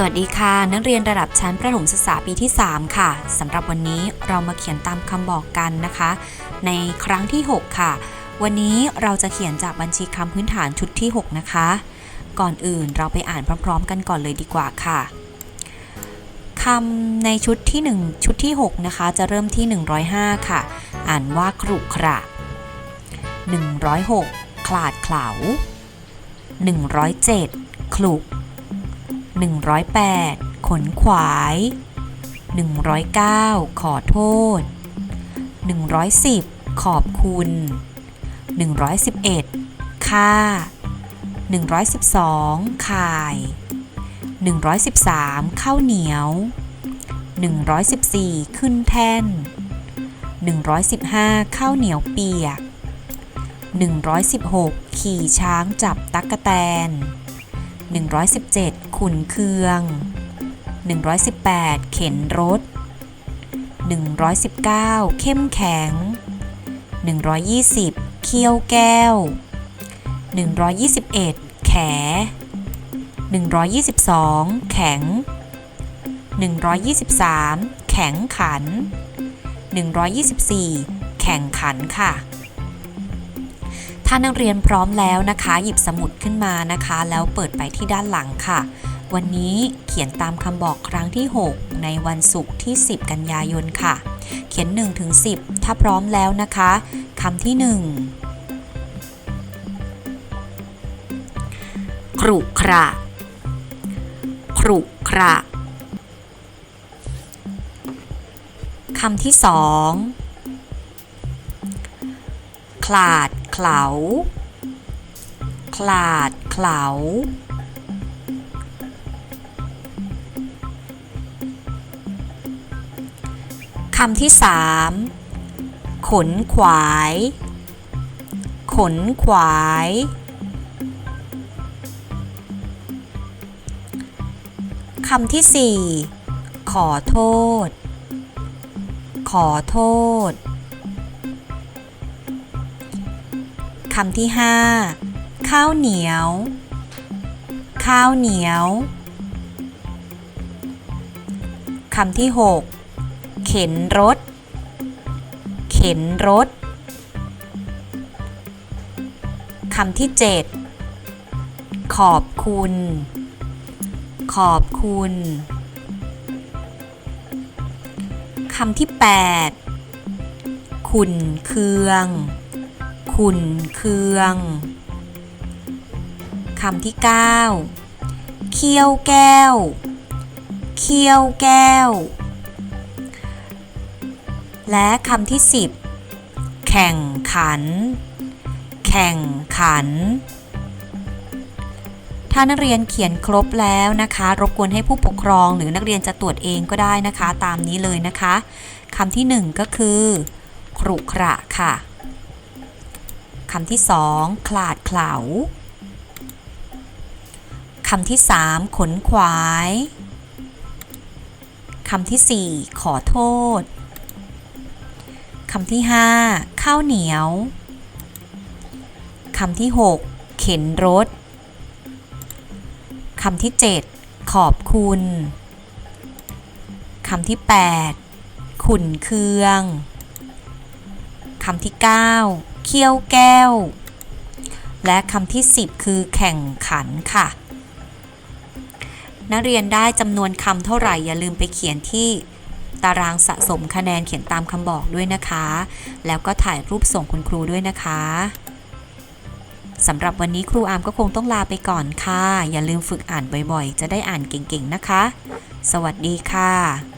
สวัสดีค่ะ นักเรียนระดับชั้นประถมศึกษาปีที่ 3 ค่ะสำหรับวันนี้เรามาเขียนตามคำบอกกันนะคะ ในครั้งที่ 6 ค่ะ วันนี้เราจะเขียนจากบัญชีคำพื้นฐานชุดที่ 6 นะคะ ก่อนอื่นเราไปอ่านพร้อมๆ กันก่อนเลยดีกว่าค่ะคำในชุดที่ 1 ชุดที่ 6 นะคะ จะเริ่มที่ 105 ค่ะ อ่านว่าครุขระ106 คลาดเขลา107 คลุก 108 ขนขวาย 109 ขอโทษ 110 ขอบคุณ 111 ค่า 112 ข่าย 113 ข้าวเหนียว 114 ขึ้นแท่น 115 ข้าวเหนียวเปียก 116 ขี่ช้างจับตั๊กแตน 117 ขุนเคือง 118 เข็นรถ 119 เข้มแข็ง 120 เคี้ยวแก้ว 121 แข 122 แข็ง 123 แข็งขัน 124 แข่งขันค่ะ ถ้านักเรียนพร้อมแล้วนะคะ หยิบสมุดขึ้นมานะคะ แล้วเปิดไปที่ด้านหลังค่ะ วันนี้เขียนตามคำบอกครั้งที่ 6 ในวันศุกร์ที่ 10 กันยายนค่ะ เขียน 1 ถึง 10 ถ้าพร้อมแล้วนะคะคำที่ 1 ครุขระครุขระคำที่2ค ลาดเขลาคลาดเขลาคำที่สามขนขวาย ขนขวายคำที่สี่ขอโทษ ขอโทษำที่ 5 ข้าวเหนียว ข้าวเหนียว คำที่ 6 เข็นรถ เข็นรถ คำที่ 7 ขอบคุณ ขอบคุณ คำที่ 8 ขุนเคือง ขุนเคืองคำที่ 9 เคี้ยวแก้ว เคี้ยวแก้ว และคำที่ 10 แข่งขัน แข่งขัน ถ้านักเรียนเขียนครบแล้วนะคะ รบกวนให้ผู้ปกครองหรือนักเรียนจะตรวจเองก็ได้นะคะ ตามนี้เลยนะคะคำที่ 1 ก็คือครุขระค่ะ คำที่สองคลาดเขลาคำที่สามขนขวายคำที่สี่ขอโทษคำที่ห้าข้าวเหนียวคำที่หกเข็นรถคำที่เจ็ดขอบคุณคำที่แปดขุนเคืองคำที่เก้า เคี้ยวแก้ว และคำที่ 10 คือแข่งขันค่ะ นักเรียนได้จำนวนคำเท่าไหร่อย่าลืมไปเขียนที่ตารางสะสมคะแนนเขียนตามคำบอกด้วยนะคะ แล้วก็ถ่ายรูปส่งคุณครูด้วยนะคะสำหรับวันนี้ครูอามก็คงต้องลาไปก่อนค่ะ อย่าลืมฝึกอ่านบ่อยๆ จะได้อ่านเก่งๆนะคะ สวัสดีค่ะ